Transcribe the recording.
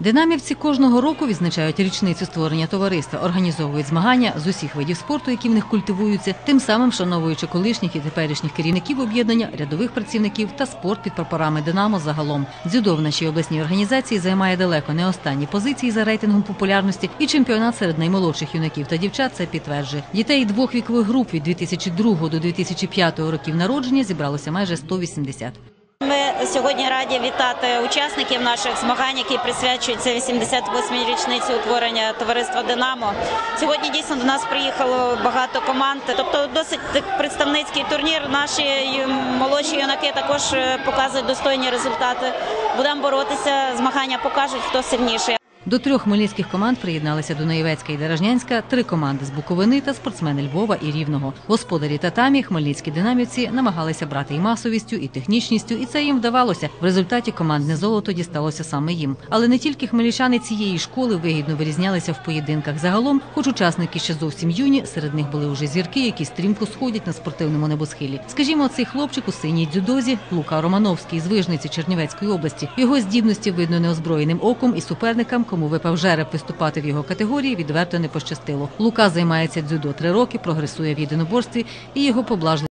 Динамівці кожного року відзначають річницю створення товариства, організовують змагання з усіх видів спорту, які в них культивуються, тим самим вшановуючи колишніх і теперішніх керівників об'єднання, рядових працівників та спорт під прапорами Динамо загалом. Дзюдо в нашій обласній організації займає далеко не останні позиції за рейтингом популярності, і чемпіонат серед наймолодших юнаків та дівчат це підтверджує. Дітей двох вікових груп від 2002 до 2005 років народження зібралося майже 180. Ми сьогодні раді вітати учасників наших змагань, які присвячуються 88-й річниці утворення товариства Динамо. Сьогодні дійсно до нас приїхало багато команд. Тобто, досить представницький турнір. Наші молодші юнаки також е, показують достойні результати. Будемо боротися. Змагання покажуть, хто сильніший. До трьох хмельницьких команд приєдналися Дунаєвецька і Деражнянська, три команди з Буковини та спортсмени Львова і Рівного. Господарі татамі хмельницькі динамівці намагалися брати і масовістю, і технічністю, і це їм вдавалося. В результаті командне золото дісталося саме їм. Але не тільки хмельничани цієї школи вигідно вирізнялися в поєдинках загалом, хоч учасники ще зовсім юні, серед них були уже зірки, які стрімко сходять на спортивному небосхилі. Скажімо, цей хлопчик у синій дзюдозі Лука Романовський з Вижниці Чернівецької області. Його здібності видно неозброєним оком і суперникам, кому випав жереб виступати в його категорії, відверто не пощастило. Лука займається дзюдо три роки, прогресує в єдиноборстві і його поблажливо